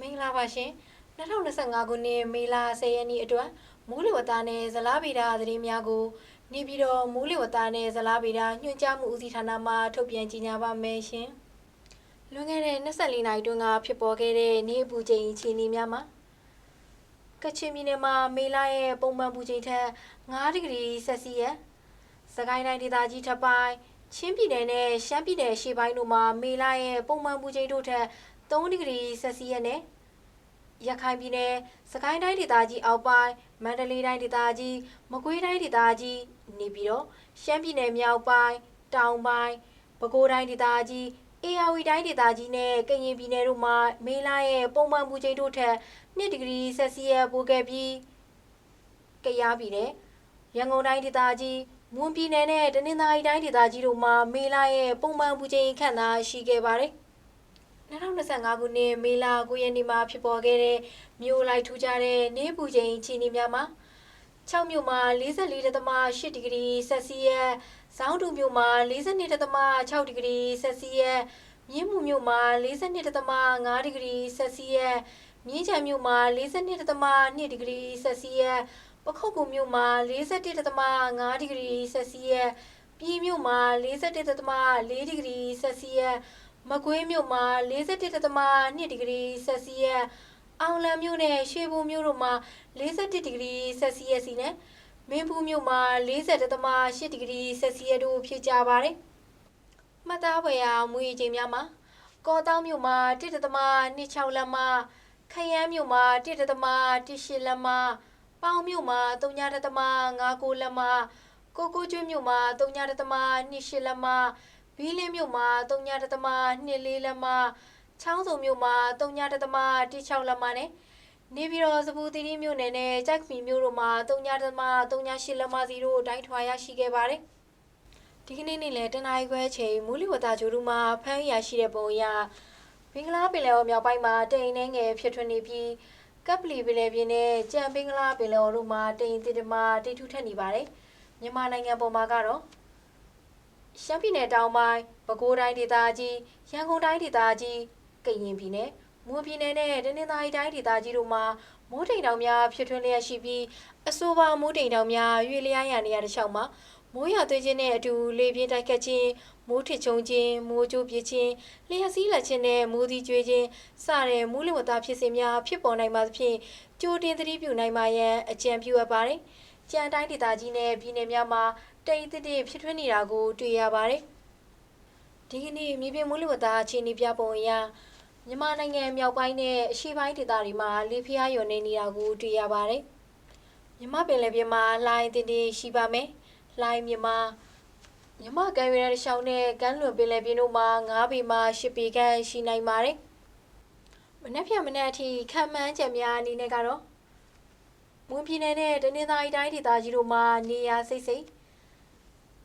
မင်္ဂလာပါရှင်2025ခုနှစ်မေလ10ရက်နေ့အတွက်မိုးလေဝသနဲ့ဇလားဗေဒသတင်းများကိုနေပြည်တော်မိုးလေဝသနဲ့ဇလားဗေဒညွှန်ကြားမှုဦးစီးဌာနမှထုတ်ပြန်ကြေညာပါမယ်ရှင်လွန်ခဲ့တဲ့24နာရီတွင်းကဖြစ်ပေါ်ခဲ့တဲ့နေ့အပူချိန်အခြေအနေများမှာကချင်ပြည်နယ်မှာမေလရဲ့ပုံမှန်ပူချိန်ထက်9ဒီဂရီဆက်စီယပ်စကိုင်းတိုင်းဒေသကြီးထပ်ပိုင်း ချင်းပြည်နယ်နဲ့ရှမ်းပြည်နယ်ရှေ့ပိုင်းတို့မှာမေလရဲ့ပုံမှန်ပူချိန်တို့ထက်3ဒီဂရီဆက်စီယပ်နဲ့ရခိုင်ပြည်နယ်စကိုင်းတိုင်းဒေသကြီးအောက်ပိုင်းမန္တလေးတိုင်းဒေသကြီးမကွေးတိုင်းဒေသကြီးနေပြီးတော့ရှမ်းပြည်နယ်မြောက်ပိုင်းတောင်ပိုင်းပဲခူးတိုင်းဒေသကြီးအေရဝတီတိုင်းဒေသကြီးနဲ့ကရင်ပြည်နယ်တို့မှာမေလရဲ့ပုံမှန်ပူချိန်တို့ထက်2ဒီဂရီဆက်စီယပ်ပိုခဲ့ပြီးကယားပြည်နယ်ရန်ကုန်တိုင်းဒေသကြီး မွန်ပြည်နယ်နဲ့တနင်္သာရီတိုင်းဒေသကြီးတို့မှာမေလရဲ့ပုံမှန်ပူချိန်ခန့်သာရှိခဲ့ပါတယ်2025ခုနှစ်မေလ9ရက်နေ့မှာဖြစ်ပေါ်ခဲ့တဲ့မြို့လိုက်ထူးခြားတဲ့နေ့ပူချိန်အခြေအနေများမှာ6မြို့မှာ44.8ဒီဂရီဆက်စီယပ်၊ဇောင်းတူမြို့မှာ42.6ဒီဂရီဆက်စီယပ်၊မြင်းမူမြို့မှာ42.5ဒီဂရီဆက်စီယပ်၊မြင်းချံမြို့မှာ42.2ဒီဂရီဆက်စီယပ်၊ ပခုတ်ကူမြို့မှာ41.5ဒီဂရီဆက်စီယပ်၊ပြည်မြို့မှာ41.4ဒီဂရီဆက်စီယပ်၊မကွေးမြို့မှာ41.2ဒီဂရီဆက်စီယပ်အောင်လံမြို့နဲ့ရွှေဘုံမြို့တို့မှာ41ဒီဂရီဆက်စီယပ်စီနဲ့မင်းဘူးမြို့မှာ40.8ဒီဂရီဆက်စီယပ်တို့ဖြစ်ကြပါတယ်။မှတ်သားဖွယ်ရာမူရည်ချိန်များမှာကောတောင်းမြို့မှာ1.26လက်မခရမ်းမြို့မှာ1.18လက်မ ပေါင်မြို့မှာ3.59လက်မကိုကိုကျွန်းမြို့မှာ3.28လက်မဘီလင်းမြို့မှာ3.24လက်မချောင်းစုံမြို့မှာ3.16လက်မနဲ့နေပြည်တော်စပူသီရီမြို့နယ်နဲ့ကြိုက်ခွီမြို့တို့မှာ3.38လက်မစီတို့တိုင်းထွာရရှိခဲ့ပါတယ်။ဒီကနေ့နေ့လယ်တနာရီခွဲချိန်မူလီဝတာဂျိုတို့မှာဖမ်းရရှိတဲ့ပုံအရဘင်္ဂလားပင်လယ်အော်မြောက်ပိုင်းမှာတိမ်နှဲငယ်ဖြစ်ထွန်းနေပြီး ကပ်ပလီပင်လယ်ပြင်နဲ့ကြံဘင်္ဂလားပင်လယ်အော်တို့မှာတိမ်တစ်တမတိတ်ထူထက်နေပါတယ်။မြန်မာနိုင်ငံပေါ်မှာကတော့ရှမ်းပြည်နယ်တောင်ပိုင်းပဲခူးတိုင်းဒေသကြီးရန်ကုန်တိုင်းဒေသကြီးကရင်ပြည်နယ်မွန်ပြည်နယ်နဲ့တနင်္သာရီတိုင်းဒေသကြီးတို့မှာမိုးတိမ်တောင်များဖြစ်ထွန်းလျက်ရှိပြီးအဆိုပါမိုးတိမ်တောင်များရွေလျားရနေရတဲ့လျှောက်မှာ မိုးရွာသွန်းခြင်းနဲ့အတူလေပြင်းတိုက်ခတ်ခြင်းမိုးထစ်ချုံခြင်းမိုးကြိုးပြခြင်းလျှက်စီးလက်ခြင်းနဲ့မိုးသီးကျွေးခြင်းစတဲ့မိုးလေဝသဖြစ်စဉ်များဖြစ်ပေါ်နိုင်ပါသဖြင့်ကြိုတင်သတိပြုနိုင်ပါရန်အကြံပြုအပ်ပါတယ်။ကြံတိုင်းဒေသကြီးနဲ့ပြည်နယ်များမှာတိမ်တစ်တစ်ဖြစ်ထွန်းနေတာကိုတွေ့ရပါတယ်။ဒီကနေ့မြေပြင်မိုးလေဝသအခြေအနေပြပုံအရမြန်မာနိုင်ငံမြောက်ပိုင်းနဲ့အရှေ့ပိုင်းဒေသတွေမှာလေပြင်းရွံနေနေတာကိုတွေ့ရပါတယ်။မြမပင်လယ်ပြင်မှာလှိုင်းတင်းတင်းရှိပါမယ်။ လှိုင်းမြမမြမကမ်းရွေးတဲ့ရှောင်းနဲ့ကမ်းလွန်ပင်လယ်ပြင်တို့မှာ9ပေမှ10ပေခန့်ရှိနိုင်ပါတယ်။မနေ့ဖြန်မနေ့အထိခံမှန်းချက်များအနေနဲ့ကတော့မွန်ပြည်နယ်နဲ့တနင်္သာရီတိုင်းဒေသကြီးတို့မှာနေရာစိတ်စိတ်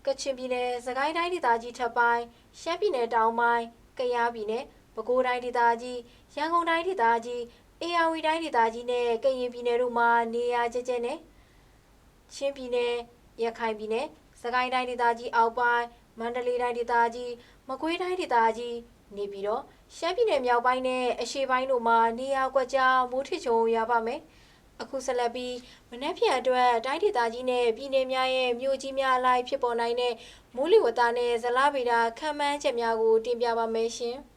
ကချင်ပြည်နယ်၊စကိုင်းတိုင်းဒေသကြီးထပ်ပိုင်း၊ရှမ်းပြည်နယ်တောင်ပိုင်း၊ကယားပြည်နယ်၊ပဲခူးတိုင်းဒေသကြီး၊ရန်ကုန်တိုင်းဒေသကြီး၊အေရဝတီတိုင်းဒေသကြီးနဲ့ကရင်ပြည်နယ်တို့မှာနေရာကျကျနဲ့ချင်းပြည်နယ်၊ ရခိုင်ပြည်နယ်၊စကိုင်းတိုင်းဒေသကြီးအောက်ပိုင်း၊မန္တလေးတိုင်းဒေသကြီး၊မကွေးတိုင်းဒေသကြီးနေပြီးတော့ရှမ်းပြည်နယ်မြောက်ပိုင်းနဲ့အရှေ့ပိုင်းတို့မှာနေရာကွက်ကြားမိုးထစ်ချုံရပါမယ်။အခုဆက်လက်ပြီးမနက်ဖြန်အတွက်တိုင်းဒေသကြီးနဲ့ပြည်နယ်များရဲ့မြို့ကြီးများအလိုက်ဖြစ်ပေါ်နိုင်တဲ့မိုးလေဝသနဲ့ဇလဗေဒခန့်မှန်းချက်များကိုတင်ပြပါမယ်ရှင်။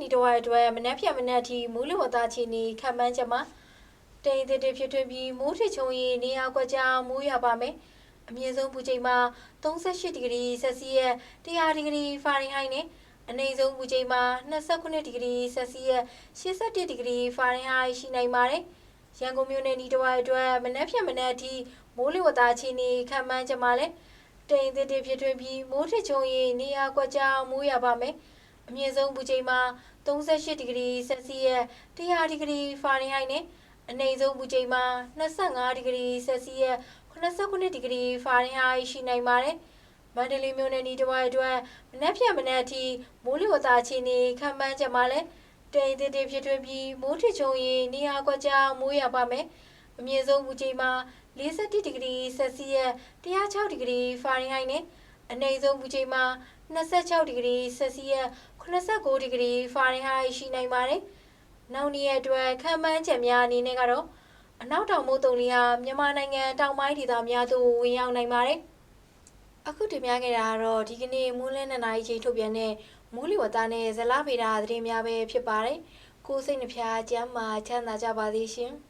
နေပြည်တော်နဲ့နေတော်ရအတွက်မနှက်ဖြတ်မနှက်အထိမိုးလေဝသအခြေအနေခန့်မှန်းချက်မှာတိမ်တစ်တစ်ဖြစ်ထွန်းပြီးမိုးထချုံရီနေရာကွက်ကြားမိုးရွာပါမယ်။အမြင့်ဆုံးပူချိန်မှာ38ဒီဂရီဆက်စီယပ်100ဒီဂရီဖာရင်ဟိုက်နဲ့အနည်းဆုံးပူချိန်မှာ29ဒီဂရီဆက်စီယပ်81ဒီဂရီဖာရင်ဟိုက်ရှိနိုင်ပါတယ်။ရန်ကုန်မြို့နယ်နေတော်ရအတွက်မနှက်ဖြတ်မနှက်အထိမိုးလေဝသအခြေအနေခန့်မှန်းချက်မှာလည်းတိမ်တစ်တစ်ဖြစ်ထွန်းပြီးမိုးထချုံရီနေရာကွက်ကြားမိုးရွာပါမယ်။ အမြင့်ဆုံးပူချိန်မှာ38ဒီဂရီဆက်စီယပ်100ဒီဂရီဖာရင်ဟိုက်နဲ့အနည်းဆုံးပူချိန်မှာ25ဒီဂရီဆက်စီယပ်89ဒီဂရီဖာရင်ဟိုက်ရှိနိုင်ပါတယ်။မန္တလေးမြို့နယ်ဤတစ်ဝိုက်အတွက်မနက်ဖြန်မနက်အထိမိုးလေဝသအခြေအနေခန့်မှန်းချက်မှာလည်းတိမ်တစ်တစ်ဖြစ်ထွန်းပြီးမိုးထချုံရီနေရာကွက်ကြားမိုးရွာပါမယ်။အမြင့်ဆုံးပူချိန်မှာ40ဒီဂရီဆက်စီယပ်106ဒီဂရီဖာရင်ဟိုက်နဲ့ အနည်းဆုံးပူချိန်မှာ26ဒီဂရီဆက်စီယပ်89ဒီဂရီဖာရင်ဟိုက်ရှိနိုင်ပါတယ်။နောက်နေ့ရက်အတွက်ခံမှန်းချက်များအနေနဲ့ကတော့အနောက်တောင်မုတ်တုံလီဟာမြန်မာနိုင်ငံတောင်ပိုင်းဒေသများသို့ဝင်ရောက်နိုင်ပါတယ်။အခုတင်ပြခဲ့တာကတော့ဒီကနေ့မူးလင်းနှစ်နာရီချိန်ထုတ်ပြန်တဲ့မူးလီဝတ္တနဲ့ဇလဗေဒသတင်းများပဲဖြစ်ပါတယ်။ကိုယ်စိတ်နှဖျားကျမ်းမာချမ်းသာကြပါသေးရှင်။